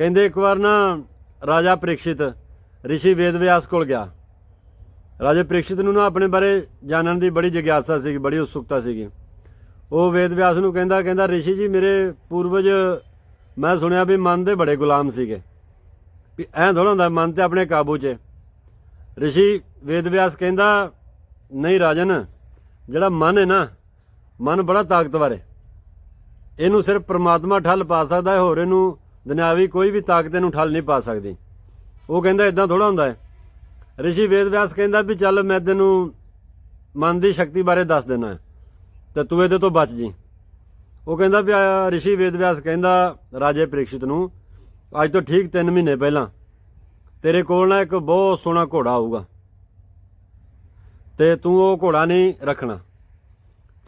ਕਹਿੰਦੇ ਇੱਕ ਵਾਰ ਨਾ ਰਾਜਾ ਪ੍ਰੀਖਿਤ, ਰਿਸ਼ੀ ਵੇਦਵਿਆਸ ਕੋਲ ਗਿਆ। ਰਾਜੇ ਪ੍ਰੀਖਿਤ ਨੂੰ ਨਾ ਆਪਣੇ ਬਾਰੇ ਜਾਣਨ ਦੀ ਬੜੀ ਜਿਗਿਆਸਾ ਸੀਗੀ, ਬੜੀ ਉਤਸੁਕਤਾ ਸੀਗੀ। ਉਹ ਵੇਦਵਿਆਸ ਨੂੰ ਕਹਿੰਦਾ ਕਹਿੰਦਾ, ਰਿਸ਼ੀ ਜੀ, ਮੇਰੇ ਪੂਰਵਜ, ਮੈਂ ਸੁਣਿਆ ਵੀ ਮਨ ਦੇ ਬੜੇ ਗੁਲਾਮ ਸੀਗੇ। ਵੀ ਐਂ ਥੋੜਾ ਹੁੰਦਾ, ਮਨ ਤੇ ਆਪਣੇ ਕਾਬੂ 'ਚ ਹੈ। ਰਿਸ਼ੀ ਵੇਦਵਿਆਸ ਕਹਿੰਦਾ, ਨਹੀਂ ਰਾਜਨ, ਜਿਹੜਾ ਮਨ ਹੈ ਨਾ, ਮਨ ਬੜਾ ਤਾਕਤਵਰ ਹੈ ਇਹਨੂੰ ਸਿਰਫ ਪ੍ਰਮਾਤਮਾ ਠੱਲ ਪਾ ਸਕਦਾ ਹੈ ਹੋਰ ਇਹਨੂੰ ਦੁਨਿਆਵੀ ਕੋਈ ਵੀ ਤਾਕਤ ਇਹਨੂੰ ਠੱਲ ਨਹੀਂ ਪਾ ਸਕਦੀ। ਉਹ ਕਹਿੰਦਾ ਇਦਾਂ ਥੋੜਾ ਹੁੰਦਾ ਹੈ। ਰਿਸ਼ੀ ਵੇਦਵਿਆਸ ਕਹਿੰਦਾ ਵੀ ਚੱਲ ਮੈਂ ਤੈਨੂੰ ਮਨ ਦੀ ਸ਼ਕਤੀ ਬਾਰੇ ਦੱਸ ਦੇਣਾ ਤੇ ਤੂੰ ਇਹਦੇ ਤੋਂ ਬਚ ਜੀ। ਉਹ ਕਹਿੰਦਾ ਵੀ ਆ, ਰਿਸ਼ੀ ਵੇਦਵਿਆਸ ਕਹਿੰਦਾ ਰਾਜੇ ਪ੍ਰੀਖਿਤ ਨੂੰ ਅੱਜ ਤੋਂ ਠੀਕ 3 ਮਹੀਨੇ ਪਹਿਲਾਂ ਤੇਰੇ ਕੋਲ ਨਾ ਇੱਕ ਬਹੁਤ ਸੋਹਣਾ ਘੋੜਾ ਆਊਗਾ। ਤੇ ਤੂੰ ਉਹ ਘੋੜਾ ਨਹੀਂ ਰੱਖਣਾ।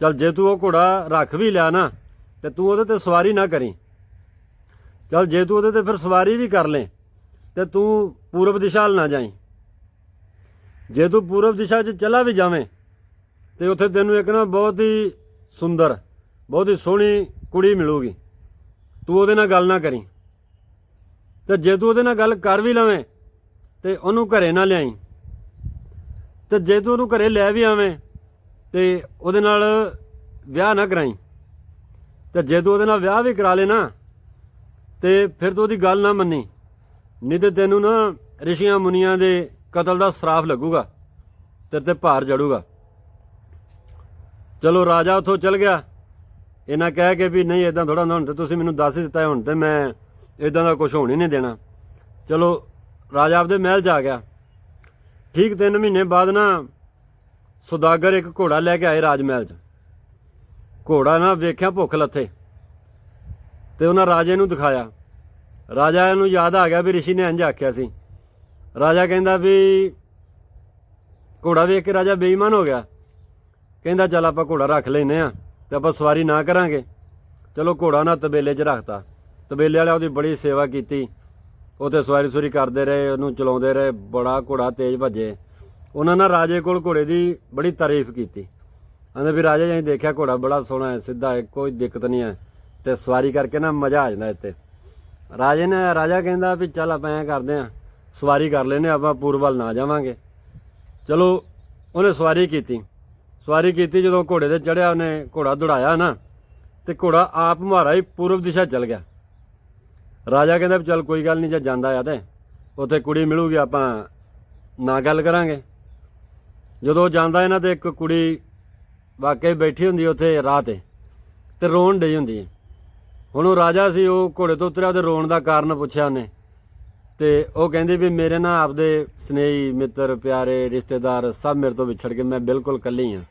ਚਲ ਜੇ ਤੂੰ ਉਹ ਘੋੜਾ ਰੱਖ ਵੀ ਲਿਆ ਨਾ ਤੇ ਤੂੰ ਉਹਦੇ ਤੇ ਸਵਾਰੀ ਨਾ ਕਰੀ। ਚਲ ਜੇ ਤੂੰ ਉਹਦੇ ਤੇ ਫਿਰ ਸਵਾਰੀ ਵੀ ਕਰ ਲੈ, ਤੇ ਤੂੰ ਪੂਰਬ ਦਿਸ਼ਾ ਵੱਲ ਨਾ ਜਾਈ। ਜੇ ਤੂੰ ਪੂਰਬ ਦਿਸ਼ਾ 'ਚ ਚਲਾ ਵੀ ਜਾਵੇਂ, ਤੇ ਉੱਥੇ ਤੈਨੂੰ ਇੱਕ ਨਾ ਬਹੁਤ ਹੀ ਸੁੰਦਰ, ਬਹੁਤ ਹੀ ਸੋਹਣੀ ਕੁੜੀ ਮਿਲੂਗੀ। ਤੂੰ ਉਹਦੇ ਨਾਲ ਗੱਲ ਨਾ ਕਰੀ। ਤੇ ਜੇ ਤੂੰ ਉਹਦੇ ਨਾਲ ਗੱਲ ਕਰ ਵੀ ਲਵੇਂ, ਤੇ ਉਹਨੂੰ ਘਰੇ ਨਾ ਲਿਆਈ। ਤੇ ਜੇ ਤੂੰ ਉਹਨੂੰ ਘਰੇ ਲੈ ਵੀ ਆਵੇਂ, ਤੇ ਉਹਦੇ ਨਾਲ ਵਿਆਹ ਨਾ ਕਰਾਈ। ਤੇ ਜੇ ਤੂੰ ਉਹਦੇ ਨਾਲ ਵਿਆਹ ਵੀ ਕਰਾ ਲੇ ਨਾ ਤੇ ਫਿਰ ਤੂੰ ਉਹਦੀ ਗੱਲ ਨਾ ਮੰਨੀ। ਨਹੀਂ ਤੇ ਤੈਨੂੰ ਨਾ ਰਿਸ਼ੀਆਂ ਮੁਨੀਆਂ ਦੇ ਕਤਲ ਦਾ ਸਰਾਫ ਲੱਗੂਗਾ, ਤੇਰੇ ਤੇ ਭਾਰ ਜੜੂਗਾ ਚਲੋ ਰਾਜਾ ਉੱਥੋਂ ਚਲ ਗਿਆ। ਇਹਨਾਂ ਕਹਿ ਕੇ ਵੀ ਨਹੀਂ ਇਦਾਂ ਥੋੜਾ ਹੁੰਦਾ ਹੁਣ ਤੇ ਤੁਸੀਂ ਮੈਨੂੰ ਦੱਸ ਹੀ ਦਿੱਤਾ ਹੁਣ ਤੇ ਮੈਂ ਇਦਾਂ ਦਾ ਕੁਝ ਹੋਣ ਹੀ ਨਹੀਂ ਦੇਣਾ। ਚਲੋ ਰਾਜਾ ਆਪਦੇ ਮਹਿਲ ਜਾ ਗਿਆ। ਠੀਕ 3 ਮਹੀਨੇ ਬਾਅਦ ਨਾ ਸੁਦਾਗਰ ਇੱਕ ਘੋੜਾ ਲੈ ਕੇ ਆਏ ਰਾਜ ਮਹਿਲ 'ਚ। ਘੋੜਾ ਨਾ ਵੇਖਿਆ ਭੁੱਖ ਲੱਥੇ। ਤੇ ਉਹਨਾਂ ਰਾਜੇ ਨੂੰ ਦਿਖਾਇਆ। ਰਾਜਾ ਨੂੰ ਯਾਦ ਆ ਗਿਆ ਵੀ ਰਿਸ਼ੀ ਨੇ ਇੰਜ ਆਖਿਆ ਸੀ। ਰਾਜਾ ਕਹਿੰਦਾ ਵੀ ਘੋੜਾ ਵੇਖ ਕੇ ਰਾਜਾ ਬੇਈਮਾਨ ਹੋ ਗਿਆ। ਕਹਿੰਦਾ, ਚੱਲ ਆਪਾਂ ਘੋੜਾ ਰੱਖ ਲੈਨੇ ਆ ਤੇ ਆਪਾਂ ਸਵਾਰੀ ਨਾ ਕਰਾਂਗੇ। ਚਲੋ ਘੋੜਾ ਨਾ ਤਬੇਲੇ 'ਚ ਰੱਖਤਾ। ਤਬੇਲੇ ਵਾਲਿਆਂ ਉਹਦੀ ਬੜੀ ਸੇਵਾ ਕੀਤੀ। ਉਥੇ ਸਵਾਰੀ ਸੁਰੀ ਕਰਦੇ ਰਹੇ, ਉਹਨੂੰ ਚਲਾਉਂਦੇ ਰਹੇ, ਬੜਾ ਘੋੜਾ ਤੇਜ਼ ਭੱਜੇ। ਉਹਨਾਂ ਨੇ ਰਾਜੇ ਕੋਲ ਘੋੜੇ ਦੀ ਬੜੀ ਤਾਰੀਫ ਕੀਤੀ। ਕਹਿੰਦੇ ਵੀ ਰਾਜਾ ਜੀ ਦੇਖਿਆ ਘੋੜਾ ਬੜਾ ਸੋਹਣਾ ਹੈ, ਸਿੱਧਾ ਹੈ, ਕੋਈ ਦਿੱਕਤ ਨਹੀਂ ਹੈ। ਤੇ ਸਵਾਰੀ ਕਰਕੇ ਨਾ ਮਜ਼ਾ ਆ ਜਾਂਦਾ ਇੱਥੇ। ਰਾਜੇ ਨੇ, ਰਾਜਾ ਕਹਿੰਦਾ ਵੀ ਚੱਲ ਆਪਾਂ ਐਂ ਕਰਦੇ ਆਂ, ਸਵਾਰੀ ਕਰ ਲੈਨੇ ਆਪਾਂ ਪੂਰਬ ਵੱਲ ਨਾ ਜਾਵਾਂਗੇ। ਚਲੋ, ਉਹਨੇ ਸਵਾਰੀ ਕੀਤੀ। ਸਵਾਰੀ ਕੀਤੀ ਜਦੋਂ ਘੋੜੇ ਤੇ ਚੜਿਆ ਉਹਨੇ ਘੋੜਾ ਦੌੜਾਇਆ ਨਾ, ਤੇ ਘੋੜਾ ਆਪ ਮੁਹਾਰਾ ਹੀ ਪੂਰਬ ਦਿਸ਼ਾ ਚੱਲ ਗਿਆ। ਰਾਜਾ ਕਹਿੰਦਾ ਵੀ ਚੱਲ ਕੋਈ ਗੱਲ ਨਹੀਂ, ਜੇ ਜਾਂਦਾ ਆ ਤੇ ਉੱਥੇ ਕੁੜੀ ਮਿਲੂਗੀ, ਆਪਾਂ ਨਾ ਗੱਲ ਕਰਾਂਗੇ। ਜਦੋਂ ਉਹ ਜਾਂਦਾ ਇਹਨਾਂ ਤੇ, ਇੱਕ ਕੁੜੀ ਵਾਕਈ ਬੈਠੀ ਹੁੰਦੀ ਉੱਥੇ ਰਾਹ ਤੇ ਤੇ ਰੋਣ ਡਈ ਹੁੰਦੀ ਹੈ। ਹੁਣ ਉਹ ਰਾਜਾ ਸੀ, ਉਹ ਘੋੜੇ ਤੋਂ ਉਤਰਿਆ ਉਹਦੇ ਰੋਣ ਦਾ ਕਾਰਨ ਪੁੱਛਿਆ ਉਹਨੇ। ਤੇ ਉਹ ਕਹਿੰਦੀ ਵੀ ਮੇਰੇ ਨਾਲ ਆਪਦੇ ਸਨੇਹੀ, ਮਿੱਤਰ, ਪਿਆਰੇ, ਰਿਸ਼ਤੇਦਾਰ ਸਭ ਮੇਰੇ ਤੋਂ ਵਿਛੜ ਕੇ ਮੈਂ ਬਿਲਕੁਲ ਇਕੱਲੀ ਹਾਂ।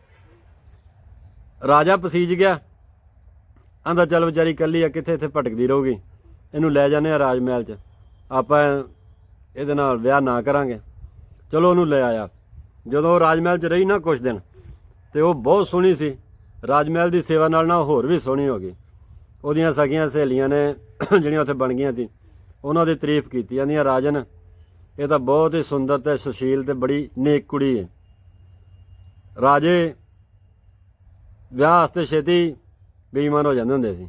ਰਾਜਾ ਪਸੀਜ ਗਿਆ। ਆਂਦਾ ਚੱਲ ਵਿਚਾਰੀ ਇਕੱਲੀ ਆ, ਕਿੱਥੇ ਇੱਥੇ ਭਟਕਦੀ ਰਹੂਗੀ? ਇਹਨੂੰ ਲੈ ਜਾਂਦੇ ਆ ਰਾਜ ਮਹਿਲ 'ਚ। ਆਪਾਂ ਇਹਦੇ ਨਾਲ ਵਿਆਹ ਨਾ ਕਰਾਂਗੇ। ਚਲੋ ਉਹਨੂੰ ਲੈ ਆਇਆ। ਜਦੋਂ ਉਹ ਰਾਜ ਮਹਿਲ 'ਚ ਰਹੀ ਨਾ ਕੁਝ ਦਿਨ, ਤੇ ਉਹ ਬਹੁਤ ਸੋਹਣੀ ਸੀ। ਰਾਜ ਮਹਿਲ ਦੀ ਸੇਵਾ ਨਾਲ ਨਾ ਉਹ ਹੋਰ ਵੀ ਸੋਹਣੀ ਹੋ ਗਈ। ਉਹਦੀਆਂ ਸਗੀਆਂ ਸਹੇਲੀਆਂ ਨੇ ਜਿਹੜੀਆਂ ਉੱਥੇ ਬਣ ਗਈਆਂ ਸੀ, ਉਹਨਾਂ ਦੀ ਤਾਰੀਫ ਕੀਤੀ। ਜਾਂਦੀਆਂ ਰਾਜਨ, ਇਹ ਤਾਂ ਬਹੁਤ ਹੀ ਸੁੰਦਰ ਤੇ ਸੁਸ਼ੀਲ ਤੇ ਬੜੀ ਨੇਕ ਕੁੜੀ ਹੈ ਰਾਜੇ ਵਿਆਹ ਵਾਸਤੇ ਛੇਤੀ ਬੇਈਮਾਨ ਹੋ ਜਾਂਦੇ ਹੁੰਦੇ ਸੀ।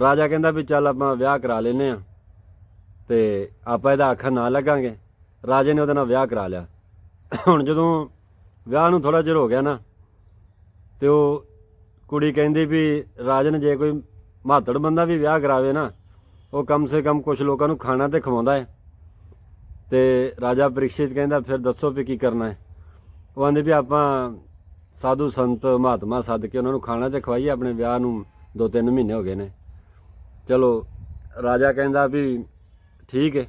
ਰਾਜਾ ਕਹਿੰਦਾ ਵੀ ਚੱਲ ਆਪਾਂ ਵਿਆਹ ਕਰਾ ਲੈਨੇ ਆ ਤੇ ਆਪਾਂ ਇਹਦਾ ਅੱਖਰ ਨਾ ਲੱਗਾਂਗੇ। ਰਾਜੇ ਨੇ ਉਹਦੇ ਨਾਲ ਵਿਆਹ ਕਰਾ ਲਿਆ। ਹੁਣ ਜਦੋਂ ਵਿਆਹ ਨੂੰ ਥੋੜਾ ਚਿਰ ਹੋ ਗਿਆ ਨਾ, ਤੇ ਉਹ ਕੁੜੀ ਕਹਿੰਦੀ ਵੀ, ਰਾਜਨ, ਜੇ ਕੋਈ ਮਾਤੜ ਬੰਦਾ ਵੀ ਵਿਆਹ ਕਰਾਵੇ ਨਾ, ਉਹ ਕਮ ਸੇ ਕਮ ਕੁਝ ਲੋਕਾਂ ਨੂੰ ਖਾਣਾ ਤੇ ਖਵਾਉਂਦਾ ਹੈ। ਤੇ ਰਾਜਾ ਪ੍ਰੀਖਿਤ ਕਹਿੰਦਾ, ਫਿਰ ਦੱਸੋ ਵੀ ਕੀ ਕਰਨਾ ਹੈ? ਉਹ ਆਂਦੇ ਵੀ ਆਪਾਂ ਸਾਧੂ ਸੰਤ, ਮਹਾਤਮਾ ਸੱਦ ਕੇ ਉਹਨਾਂ ਨੂੰ ਖਾਣਾ ਤੇ ਖਵਾਈਏ, ਆਪਣੇ ਵਿਆਹ ਨੂੰ ਦੋ ਤਿੰਨ ਮਹੀਨੇ ਹੋ ਗਏ ਨੇ। ਚਲੋ, ਰਾਜਾ ਕਹਿੰਦਾ ਵੀ ਠੀਕ ਹੈ।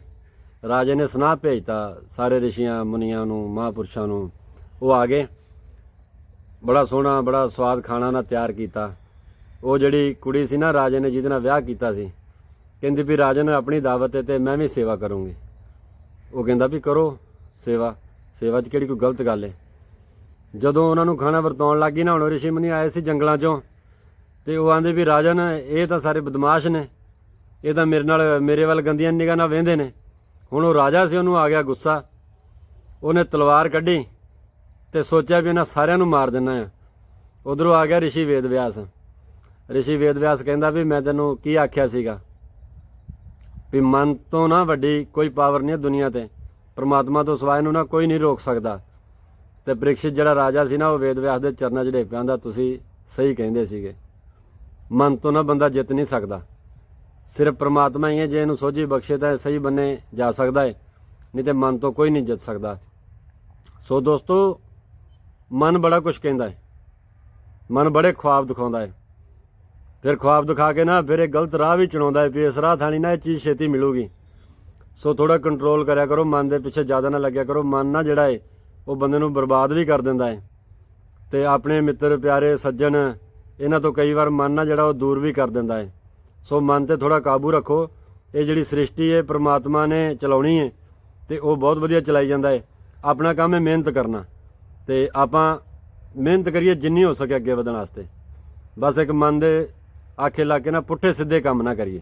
ਰਾਜੇ ਨੇ ਸੁਨਾਹ ਭੇਜਤਾ, ਸਾਰੇ ਰਿਸ਼ੀਆਂ, ਮੁਨੀਆਂ ਨੂੰ, ਮਹਾਂਪੁਰਸ਼ਾਂ ਨੂੰ। ਉਹ ਆ ਗਏ। ਬੜਾ ਸੋਹਣਾ, ਬੜਾ ਸਵਾਦ ਖਾਣਾ ਉਹਨਾਂ ਤਿਆਰ ਕੀਤਾ। ਉਹ ਜਿਹੜੀ ਕੁੜੀ ਸੀ ਨਾ ਰਾਜੇ ਨੇ ਜਿਹਦੇ ਨਾਲ ਵਿਆਹ ਕੀਤਾ ਸੀ, ਕਹਿੰਦੀ ਵੀ ਰਾਜਨ ਆਪਣੀ ਦਾਵਤ ਹੈ ਤੇ ਮੈਂ ਵੀ ਸੇਵਾ ਕਰੂੰਗੀ। ਉਹ ਕਹਿੰਦਾ ਵੀ ਕਰੋ ਸੇਵਾ ਸੇਵਾ 'ਚ ਕਿਹੜੀ ਕੋਈ ਗਲਤ ਗੱਲ ਹੈ। ਜਦੋਂ ਉਹਨਾਂ ਨੂੰ ਖਾਣਾ ਵਰਤਾਉਣ ਲੱਗੀ ਨਾ, ਹੁਣ ਰਿਸ਼ੀ ਮੁਨੀ ਆਏ ਸੀ ਜੰਗਲਾਂ 'ਚੋਂ, ਤੇ ਉਹ ਆਂਦੇ ਵੀ ਰਾਜਨ ਇਹ ਤਾਂ ਸਾਰੇ ਬਦਮਾਸ਼ ਨੇ, ਇਹ ਤਾਂ ਮੇਰੇ ਨਾਲ, ਮੇਰੇ ਵੱਲ ਗੰਦੀਆਂ ਨਿਗਾਹ ਨਾਲ ਵੇਂਦੇ ਨੇ। ਹੁਣ ਉਹ ਰਾਜਾ ਸੀ, ਉਹਨੂੰ ਆ ਗਿਆ ਗੁੱਸਾ। ਉਹਨੇ ਤਲਵਾਰ ਕੱਢੀ ਤੇ ਸੋਚਿਆ ਵੀ ਇਹਨਾਂ ਸਾਰਿਆਂ ਨੂੰ ਮਾਰ ਦੇਣਾ ਆ। ਉਧਰੋਂ ਆ ਗਿਆ ਰਿਸ਼ੀ ਵੇਦ ਵਿਆਸ ਰਿਸ਼ੀ ਵੇਦਵਿਆਸ ਕਹਿੰਦਾ ਵੀ ਮੈਂ ਤੈਨੂੰ ਕੀ ਆਖਿਆ ਸੀਗਾ? ਵੀ ਮਨ ਤੋਂ ਨਾ ਵੱਡੀ ਕੋਈ ਪਾਵਰ ਨਹੀਂ ਹੈ ਦੁਨੀਆ ਤੇ। ਪ੍ਰਮਾਤਮਾ ਤੋਂ ਸਿਵਾਏ ਨੂੰ ਨਾ ਕੋਈ ਨਹੀਂ ਰੋਕ ਸਕਦਾ। ਤੇ ਪ੍ਰੀਖਿਤ ਜਿਹੜਾ ਰਾਜਾ ਸੀ ਨਾ, ਉਹ ਵੇਦ ਵਿਆਸ ਦੇ ਚਰਨਾਂ 'ਚ ਢੇ ਪਿਆਂਦਾ ਤੁਸੀਂ ਸਹੀ ਕਹਿੰਦੇ ਸੀਗੇ। ਮਨ ਤੋਂ ਨਾ ਬੰਦਾ ਜਿੱਤ ਨਹੀਂ ਸਕਦਾ। ਸਿਰਫ ਪ੍ਰਮਾਤਮਾ ਹੀ ਹੈ, ਜੇ ਇਹਨੂੰ ਸੋਝੀ ਬਖਸ਼ੇ ਤਾਂ ਸਹੀ ਬੰਨੇ ਜਾ ਸਕਦਾ ਹੈ। ਨਹੀਂ ਤੇ ਮਨ ਤੋਂ ਕੋਈ ਨਹੀਂ ਜਿੱਤ ਸਕਦਾ। ਸੋ ਦੋਸਤੋ, ਮਨ ਬੜਾ ਕੁਝ ਕਹਿੰਦਾ ਹੈ। ਮਨ ਬੜੇ ਖੁਆਬ ਦਿਖਾਉਂਦਾ ਹੈ। ਫਿਰ ਖੁਆਬ ਦਿਖਾ ਕੇ ਨਾ ਫਿਰ ਇਹ ਗਲਤ ਰਾਹ ਵੀ ਚੁਣਾਉਂਦਾ ਹੈ ਵੀ ਇਸ ਰਾਹ ਥਾਣੀ ਨਾ ਇਹ ਚੀਜ਼ ਛੇਤੀ ਮਿਲੂਗੀ। ਸੋ ਥੋੜਾ ਕੰਟਰੋਲ ਕਰਿਆ ਕਰੋ, ਮਨ ਦੇ ਪਿੱਛੇ ਜ਼ਿਆਦਾ ਨਾ ਲੱਗਿਆ ਕਰੋ। ਮਨ ਨਾ ਜਿਹੜਾ ਹੈ, ਉਹ ਬੰਦੇ ਨੂੰ ਬਰਬਾਦ ਵੀ ਕਰ ਦਿੰਦਾ ਹੈ। ਤੇ ਆਪਣੇ ਮਿੱਤਰ ਪਿਆਰੇ ਸੱਜਣ, ਇਹਨਾਂ ਤੋਂ ਕਈ ਵਾਰ ਮਨ ਨਾ ਜਿਹੜਾ ਉਹ ਦੂਰ ਵੀ ਕਰ ਦਿੰਦਾ ਹੈ। ਸੋ ਮਨ ਤੇ ਥੋੜਾ ਕਾਬੂ ਰੱਖੋ। ਇਹ ਜਿਹੜੀ ਸ੍ਰਿਸ਼ਟੀ ਹੈ, ਪ੍ਰਮਾਤਮਾ ਨੇ ਚਲਾਉਣੀ ਹੈ ਤੇ ਉਹ ਬਹੁਤ ਵਧੀਆ ਚਲਾਈ ਜਾਂਦਾ ਹੈ। ਆਪਣਾ ਕੰਮ ਹੈ ਮਿਹਨਤ ਕਰਨਾ। ਤੇ ਆਪਾਂ ਮਿਹਨਤ ਕਰੀਏ ਜਿੰਨੀ ਹੋ ਸਕੇ ਅੱਗੇ ਵਧਣ ਵਾਸਤੇ। ਬਸ ਇੱਕ ਮਨ ਦੇ ਆਖੇ ਲਾ ਕੇ ਨਾ ਪੁੱਠੇ ਸਿੱਧੇ ਕੰਮ ਨਾ ਕਰੀਏ।